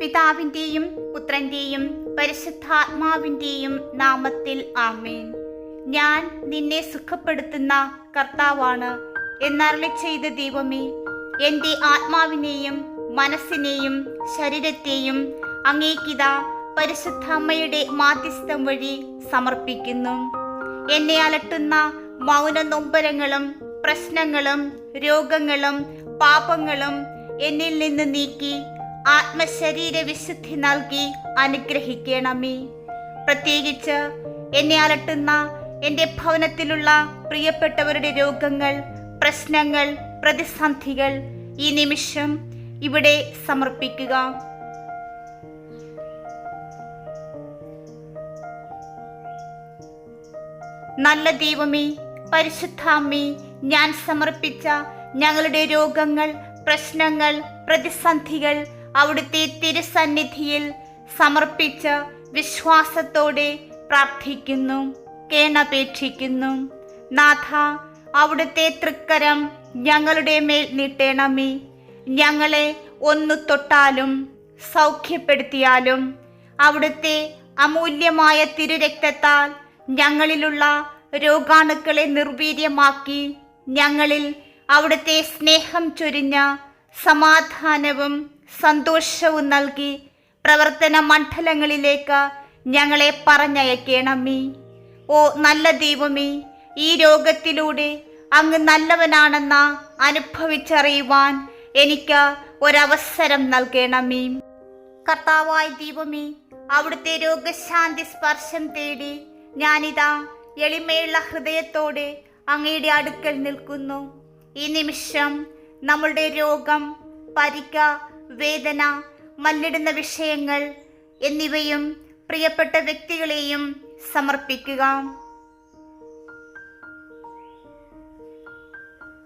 പിതാവിന്റെയും പുത്രന്റെയും പരിശുദ്ധാത്മാവിന്റെയും നാമത്തിൽ ആമേൻ. ഞാൻ നിന്നെ സുഖപ്പെടുത്തുന്ന കർത്താവാണ് എന്നരളി ചെയ്ത ദൈവമേ എന്റെ ആത്മാവിനെയും മനസ്സിനെയും ശരീരത്തെയും അങ്ങേക്കിത പരിശുദ്ധ അമ്മയുടെ മാധ്യസ്ഥം വഴി സമർപ്പിക്കുന്നു. എന്നെ അലട്ടുന്ന മൗന നൊമ്പരങ്ങളും പ്രശ്നങ്ങളും രോഗങ്ങളും പാപങ്ങളും എന്നിൽ നിന്ന് നീക്കി ആത്മശരീര വിശുദ്ധി നൽകി അനുഗ്രഹിക്കണമേ. പ്രത്യേകിച്ച് എന്നെ അലട്ടുന്ന എന്റെ ഭവനത്തിലുള്ള പ്രിയപ്പെട്ടവരുടെ രോഗങ്ങൾ പ്രശ്നങ്ങൾ പ്രതിസന്ധികൾ ഈ നിമിഷം ഇവിടെ സമർപ്പിക്കുക. നല്ല ദൈവമേ പരിശുദ്ധാമ്മേ ഞാൻ സമർപ്പിച്ച ഞങ്ങളുടെ രോഗങ്ങൾ പ്രശ്നങ്ങൾ പ്രതിസന്ധികൾ അവിടുത്തെ തിരുസന്നിധിയിൽ സമർപ്പിച്ച് വിശ്വാസത്തോടെ പ്രാർത്ഥിക്കുന്നു കേണപേക്ഷിക്കുന്നു. നാഥ അവിടുത്തെ തൃക്കരം ഞങ്ങളുടെ മേൽ നീട്ടേണമേ. ഞങ്ങളെ ഒന്നു തൊട്ടാലും സൗഖ്യപ്പെടുത്തിയാലും അവിടുത്തെ അമൂല്യമായ തിരുരക്തത്താൽ ഞങ്ങളിലുള്ള രോഗാണുക്കളെ നിർവീര്യമാക്കി ഞങ്ങളിൽ അവിടുത്തെ സ്നേഹം ചൊരിഞ്ഞ സമാധാനവും സന്തോഷവും നൽകി പ്രവർത്തന മണ്ഡലങ്ങളിലേക്ക് ഞങ്ങളെ പറഞ്ഞയക്കണമേ. ഓ നല്ല ദൈവമേ ഈ രോഗത്തിലൂടെ അങ്ങ് നല്ലവനാണെന്ന അനുഭവിച്ചറിയുവാൻ എനിക്ക് ഒരവസരം നൽകണമേ. കർത്താവായ ദൈവമേ അവിടുത്തെ രോഗശാന്തി സ്പർശം തേടി ഞാനിതാ എളിമയുള്ള ഹൃദയത്തോടെ അങ്ങയുടെ അടുക്കൽ നിൽക്കുന്നു. ഈ നിമിഷം നമ്മളുടെ രോഗം പരിക്ക വേദന മല്ലിടുന്ന വിഷയങ്ങൾ എന്നിവയും പ്രിയപ്പെട്ട വ്യക്തികളെയും സമർപ്പിക്കുക.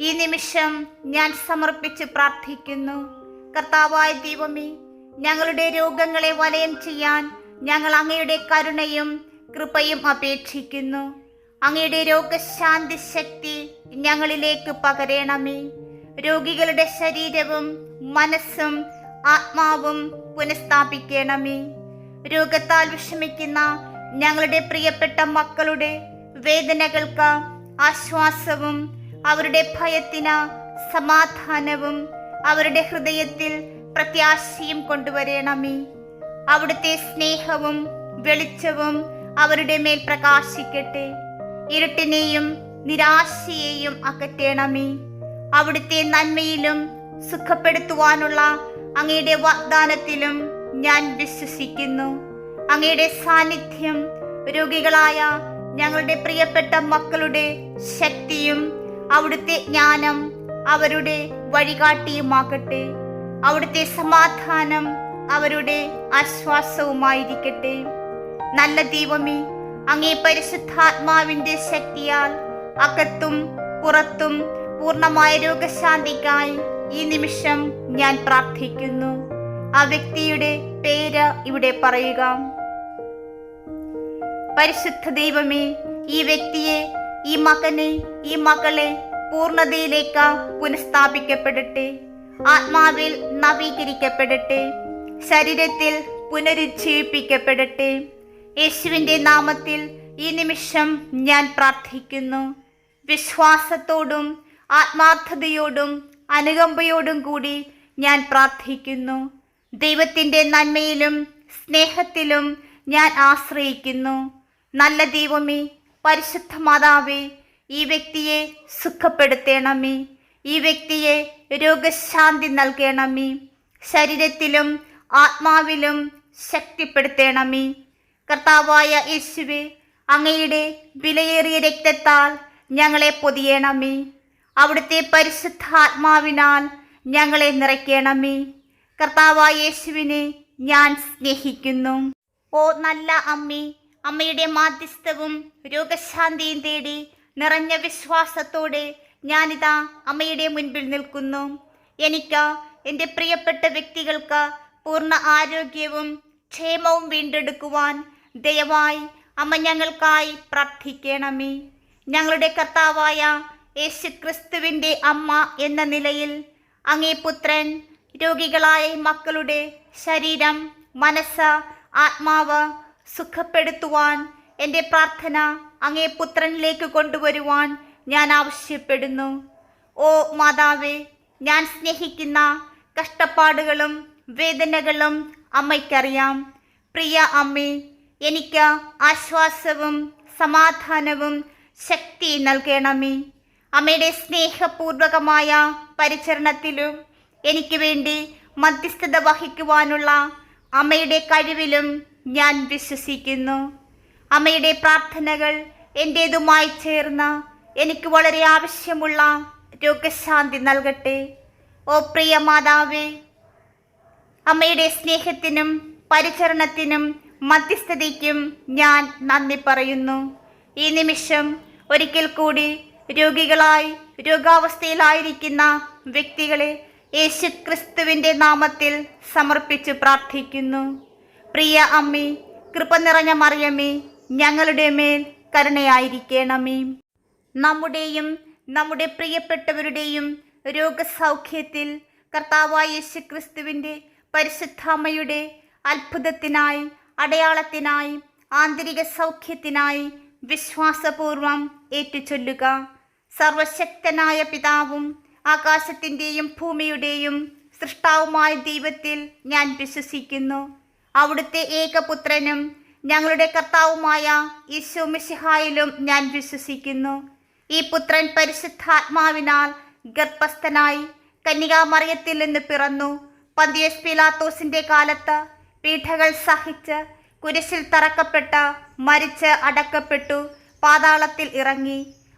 ഈ നിമിഷം ഞാൻ സമർപ്പിച്ച് പ്രാർത്ഥിക്കുന്നു. കർത്താവായ ദൈവമേ ഞങ്ങളുടെ രോഗങ്ങളെ വലയം ചെയ്യാൻ ഞങ്ങൾ അങ്ങയുടെ കരുണയും കൃപയും അപേക്ഷിക്കുന്നു. അങ്ങയുടെ രോഗശാന്തി ശക്തി ഞങ്ങളിലേക്ക് പകരണമേ. രോഗികളുടെ ശരീരവും മനസ്സും ആത്മാവും പുനഃസ്ഥാപിക്കണമേ. രോഗത്താൽ വിഷമിക്കുന്ന ഞങ്ങളുടെ പ്രിയപ്പെട്ട മക്കളുടെ വേദനകൾക്ക് ആശ്വാസവും അവരുടെ ഭയത്തിന് സമാധാനവും അവരുടെ ഹൃദയത്തിൽ പ്രത്യാശയും കൊണ്ടുവരണമേ. അവിടുത്തെ സ്നേഹവും വെളിച്ചവും അവരുടെ മേൽ പ്രകാശിക്കട്ടെ. ഇരുട്ടിനെയും നിരാശയെയും അകറ്റണമേ. അവിടുത്തെ നന്മയിലും സുഖപ്പെടുത്തുവാനുള്ള അങ്ങയുടെ വാഗ്ദാനത്തിലും ഞാൻ വിശ്വസിക്കുന്നു. അങ്ങയുടെ സാന്നിധ്യം രോഗികളായ ഞങ്ങളുടെ പ്രിയപ്പെട്ട മക്കളുടെ ശക്തിയും അവിടുത്തെ ജ്ഞാനം അവരുടെ വഴികാട്ടിയുമാകട്ടെ. അവിടുത്തെ സമാധാനം അവരുടെ ആശ്വാസവുമായിരിക്കട്ടെ. നല്ല ദൈവമേ അങ്ങേ പരിശുദ്ധാത്മാവിന്റെ ശക്തിയാൽ അകത്തും പുറത്തും പൂർണമായ രോഗശാന്തിക്കായി ഈ നിമിഷം ഞാൻ പ്രാർത്ഥിക്കുന്നു. ആ വ്യക്തിയുടെ പേര് ഇവിടെ പറയുക. പരിശുദ്ധ ദൈവമേ ഈ വ്യക്തിയെ ഈ മകനെ ഈ മകളെ പൂർണതയിലേക്ക് പുനഃസ്ഥാപിക്കപ്പെടട്ടെ. ആത്മാവിൽ നവീകരിക്കപ്പെടട്ടെ. ശരീരത്തിൽ പുനരുജ്ജീവിപ്പിക്കപ്പെടട്ടെ. യേശുവിന്റെ നാമത്തിൽ ഈ നിമിഷം ഞാൻ പ്രാർത്ഥിക്കുന്നു. വിശ്വാസത്തോടും ആത്മാർത്ഥതയോടും അനുകമ്പയോടും കൂടി ഞാൻ പ്രാർത്ഥിക്കുന്നു. ദൈവത്തിന്റെ നന്മയിലും സ്നേഹത്തിലും ഞാൻ ആശ്രയിക്കുന്നു. നല്ല ദൈവമേ പരിശുദ്ധ മാതാവേ ഈ വ്യക്തിയെ സുഖപ്പെടുത്തേണമേ. ഈ വ്യക്തിയെ രോഗശാന്തി നൽകണമേ. ശരീരത്തിലും ആത്മാവിലും ശക്തിപ്പെടുത്തേണമേ. കർത്താവായ യേശുവെ അങ്ങയുടെ വിലയേറിയ രക്തത്താൽ ഞങ്ങളെ പൊതിയണമേ. അവിടുത്തെ പരിശുദ്ധാത്മാവിനാൽ ഞങ്ങളെ നിറയ്ക്കണമേ. കർത്താവായ യേശുവിനെ ഞാൻ സ്നേഹിക്കുന്നു. ഓ നല്ല അമ്മേ അമ്മയുടെ മാധ്യസ്ഥവും രോഗശാന്തിയും തേടി നിറഞ്ഞ വിശ്വാസത്തോടെ ഞാനിതാ അമ്മയുടെ മുൻപിൽ നിൽക്കുന്നു. എനിക്ക് എന്റെ പ്രിയപ്പെട്ട വ്യക്തികൾക്ക് പൂർണ ആരോഗ്യവും ക്ഷേമവും വീണ്ടെടുക്കുവാൻ ദയവായി അമ്മ ഞങ്ങൾക്കായി പ്രാർത്ഥിക്കണമേ. ഞങ്ങളുടെ കർത്താവായ യേശു ക്രിസ്തുവിന്റെ അമ്മ എന്ന നിലയിൽ അങ്ങേ പുത്രൻ രോഗികളായ മക്കളുടെ ശരീരം മനസ്സ് ആത്മാവ് സുഖപ്പെടുത്തുവാൻ എന്റെ പ്രാർത്ഥന അങ്ങേ പുത്രനിലേക്ക് കൊണ്ടുവരുവാൻ ഞാൻ ആവശ്യപ്പെടുന്നു. ഓ മാതാവേ ഞാൻ സ്നേഹിക്കുന്ന കഷ്ടപ്പാടുകളും വേദനകളും അമ്മയ്ക്കറിയാം. പ്രിയ അമ്മേ എനിക്ക് ആശ്വാസവും സമാധാനവും ശക്തി നൽകണമേ. അമ്മയുടെ സ്നേഹപൂർവകമായ പരിചരണത്തിലും എനിക്ക് വേണ്ടി മധ്യസ്ഥത വഹിക്കുവാനുള്ള അമ്മയുടെ കഴിവിലും ഞാൻ വിശ്വസിക്കുന്നു. അമ്മയുടെ പ്രാർത്ഥനകൾ എന്റേതുമായി ചേർന്ന് എനിക്ക് വളരെ ആവശ്യമുള്ള രോഗശാന്തി നൽകട്ടെ. ഓ പ്രിയ മാതാവേ അമ്മയുടെ സ്നേഹത്തിനും പരിചരണത്തിനും മധ്യസ്ഥതയ്ക്കും ഞാൻ നന്ദി പറയുന്നു. ഈ നിമിഷം ഒരിക്കൽ കൂടി രോഗികളായി രോഗാവസ്ഥയിലായിരിക്കുന്ന വ്യക്തികളെ യേശു ക്രിസ്തുവിന്റെ നാമത്തിൽ സമർപ്പിച്ച് പ്രാർത്ഥിക്കുന്നു. പ്രിയ അമ്മി കൃപ നിറഞ്ഞ മറിയമ്മേ ഞങ്ങളുടെ മേൽ കരുണയായിരിക്കണമേ. നമ്മുടെയും നമ്മുടെ പ്രിയപ്പെട്ടവരുടെയും രോഗസൗഖ്യത്തിൽ കർത്താവായ യേശു ക്രിസ്തുവിന്റെ പരിശുദ്ധാമ്മയുടെ അത്ഭുതത്തിനായി അടയാളത്തിനായി ആന്തരിക സൗഖ്യത്തിനായി വിശ്വാസപൂർവം ഏറ്റുചൊല്ലുക. സർവശക്തനായ പിതാവും ആകാശത്തിന്റെയും ഭൂമിയുടെയും സൃഷ്ടാവുമായ ദൈവത്തിൽ ഞാൻ വിശ്വസിക്കുന്നു. അവിടുത്തെ ഏകപുത്രനും ഞങ്ങളുടെ കർത്താവുമായ ഈശോ മിശിഹായിലും ഞാൻ വിശ്വസിക്കുന്നു. ഈ പുത്രൻ പരിശുദ്ധാത്മാവിനാൽ ഗർഭസ്ഥനായി കന്യകാമറിയത്തിൽ നിന്ന് പിറന്നു. പന്തിയസ് പിലാത്തോസിന്റെ കാലത്ത് പീഠകൾ സഹിച്ച് കുരിശിൽ തറക്കപ്പെട്ട് മരിച്ച് അടക്കപ്പെട്ടു. പാതാളത്തിൽ ഇറങ്ങി.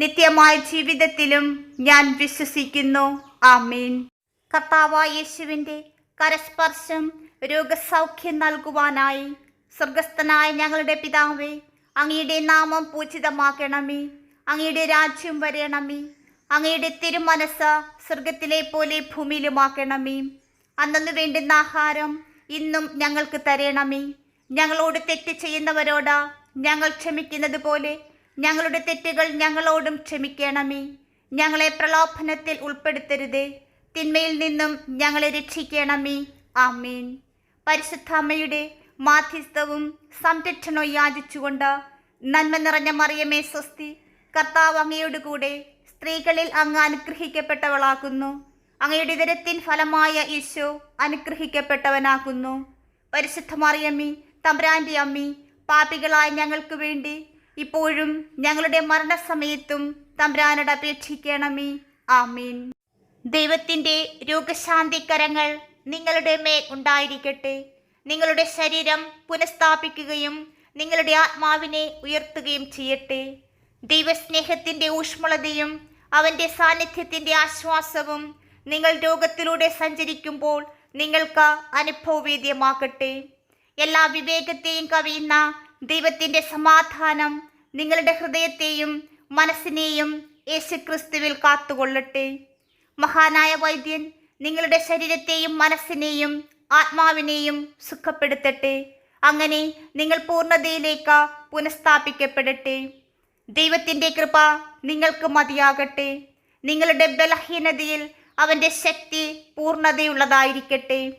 നിത്യമായ ജീവിതത്തിലും ഞാൻ വിശ്വസിക്കുന്നു. ആമീൻ. കർത്താവായ യേശുവിന്റെ കരസ്പർശം രോഗസൗഖ്യം നൽകുവാനായി സ്വർഗസ്ഥനായ ഞങ്ങളുടെ പിതാവേ അങ്ങയുടെ നാമം പൂജിതമാക്കണമേ. അങ്ങയുടെ രാജ്യം വരണമേ. അങ്ങയുടെ തിരുമനസ് സ്വർഗത്തിലെ പോലെ ഭൂമിയിലുമാക്കണമേ. അന്നു വേണ്ടുന്ന ആഹാരം ഇന്നും ഞങ്ങൾക്ക് തരണമേ. ഞങ്ങളോട് തെറ്റ് ചെയ്യുന്നവരോട് ഞങ്ങൾ ക്ഷമിക്കുന്നത് പോലെ ഞങ്ങളുടെ തെറ്റുകൾ ഞങ്ങളോടും ക്ഷമിക്കണമേ. ഞങ്ങളെ പ്രലോഭനത്തിൽ ഉൾപ്പെടുത്തരുതേ. തിന്മയിൽ നിന്നും ഞങ്ങളെ രക്ഷിക്കണമേ. ആമീൻ. പരിശുദ്ധാമ്മയുടെ മാധ്യസ്ഥവും സംരക്ഷണവും യാചിച്ചുകൊണ്ട് നന്മ നിറഞ്ഞ മറിയമേ സ്വസ്തി കർത്താവ് അങ്ങയോട് കൂടെ സ്ത്രീകളിൽ അങ്ങ് അനുഗ്രഹിക്കപ്പെട്ടവളാകുന്നു അങ്ങയുടെ ഇതരത്തിൻ ഫലമായ ഈശോ അനുഗ്രഹിക്കപ്പെട്ടവനാകുന്നു. പരിശുദ്ധ മറിയമ്മി തമ്പ്രാന്റെ അമ്മി പാപികളായ ഞങ്ങൾക്ക് വേണ്ടി ഇപ്പോഴും ഞങ്ങളുടെ മരണസമയത്തും തമ്പ്രാനോട് അപേക്ഷിക്കണമേ. ആമീൻ. ദൈവത്തിന്റെ രോഗശാന്തിക്കരങ്ങൾ നിങ്ങളുടെ മേൽ ഉണ്ടായിരിക്കട്ടെ. നിങ്ങളുടെ ശരീരം പുനഃസ്ഥാപിക്കുകയും നിങ്ങളുടെ ആത്മാവിനെ ഉയർത്തുകയും ചെയ്യട്ടെ. ദൈവസ്നേഹത്തിന്റെ ഊഷ്മളതയും അവന്റെ സാന്നിധ്യത്തിന്റെ ആശ്വാസവും നിങ്ങൾ രോഗത്തിലൂടെ സഞ്ചരിക്കുമ്പോൾ നിങ്ങൾക്ക് അനുഭവവേദ്യമാകട്ടെ. എല്ലാ വിവേകത്തെയും കവിയുന്ന ദൈവത്തിന്റെ സമാധാനം നിങ്ങളുടെ ഹൃദയത്തെയും മനസ്സിനെയും യേശുക്രിസ്തുവിൽ കാത്തുകൊള്ളട്ടെ. മഹാനായ വൈദ്യൻ നിങ്ങളുടെ ശരീരത്തെയും മനസ്സിനെയും ആത്മാവിനെയും സുഖപ്പെടുത്തട്ടെ. അങ്ങനെ നിങ്ങൾ പൂർണതയിലേക്ക് പുനഃസ്ഥാപിക്കപ്പെടട്ടെ. ദൈവത്തിന്റെ കൃപ നിങ്ങൾക്ക് മതിയാകട്ടെ. നിങ്ങളുടെ ബലഹീനതയിൽ അവന്റെ ശക്തി പൂർണതയുള്ളതായിരിക്കട്ടെ.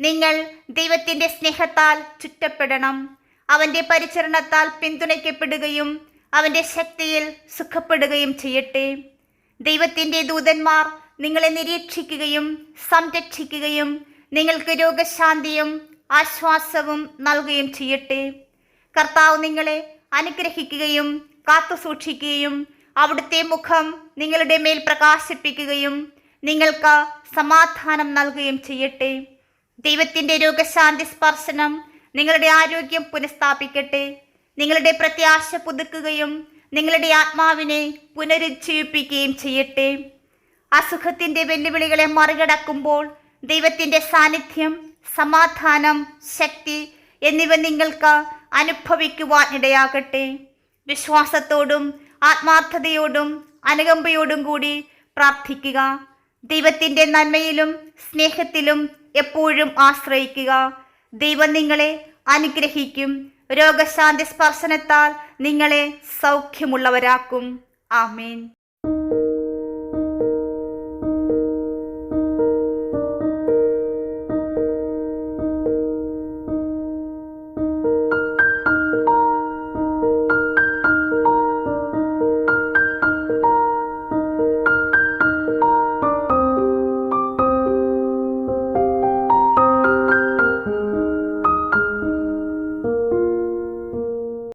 നിങ്ങൾ ദൈവത്തിന്റെ സ്നേഹത്താൽ ചുറ്റപ്പെടണം. അവന്റെ പരിചരണത്താൽ പിന്തുണയ്ക്കപ്പെടുകയും അവന്റെ ശക്തിയിൽ സുഖപ്പെടുകയും ചെയ്യട്ടെ. ദൈവത്തിന്റെ ദൂതന്മാർ നിങ്ങളെ നിരീക്ഷിക്കുകയും സംരക്ഷിക്കുകയും നിങ്ങൾക്ക് രോഗശാന്തിയും ആശ്വാസവും നൽകുകയും ചെയ്യട്ടെ. കർത്താവ് നിങ്ങളെ അനുഗ്രഹിക്കുകയും കാത്തു സൂക്ഷിക്കുകയും അവിടുത്തെ മുഖം നിങ്ങളുടെ മേൽ പ്രകാശിപ്പിക്കുകയും നിങ്ങൾക്ക് സമാധാനം നൽകുകയും ചെയ്യട്ടെ. ദൈവത്തിന്റെ രോഗശാന്തി സ്പർശനം നിങ്ങളുടെ ആരോഗ്യം പുനഃസ്ഥാപിക്കട്ടെ. നിങ്ങളുടെ പ്രത്യാശ പുതുക്കുകയും നിങ്ങളുടെ ആത്മാവിനെ പുനരുജ്ജീവിപ്പിക്കുകയും ചെയ്യട്ടെ. അസുഖത്തിന്റെ വെല്ലുവിളികളെ മറികടക്കുമ്പോൾ ദൈവത്തിന്റെ സാന്നിധ്യം സമാധാനം ശക്തി എന്നിവ നിങ്ങൾക്ക് അനുഭവിക്കുവാൻ ഇടയാകട്ടെ. വിശ്വാസത്തോടും ആത്മാർത്ഥതയോടും അനുകമ്പയോടും കൂടി പ്രാർത്ഥിക്കുക. ദൈവത്തിന്റെ നന്മയിലും സ്നേഹത്തിലും എപ്പോഴും ആശ്രയിക്കുക. ദൈവം നിങ്ങളെ അനുഗ്രഹിക്കും. രോഗശാന്തി സ്പർശനത്താൽ നിങ്ങളെ സൗഖ്യമുള്ളവരാക്കും. ആമേൻ.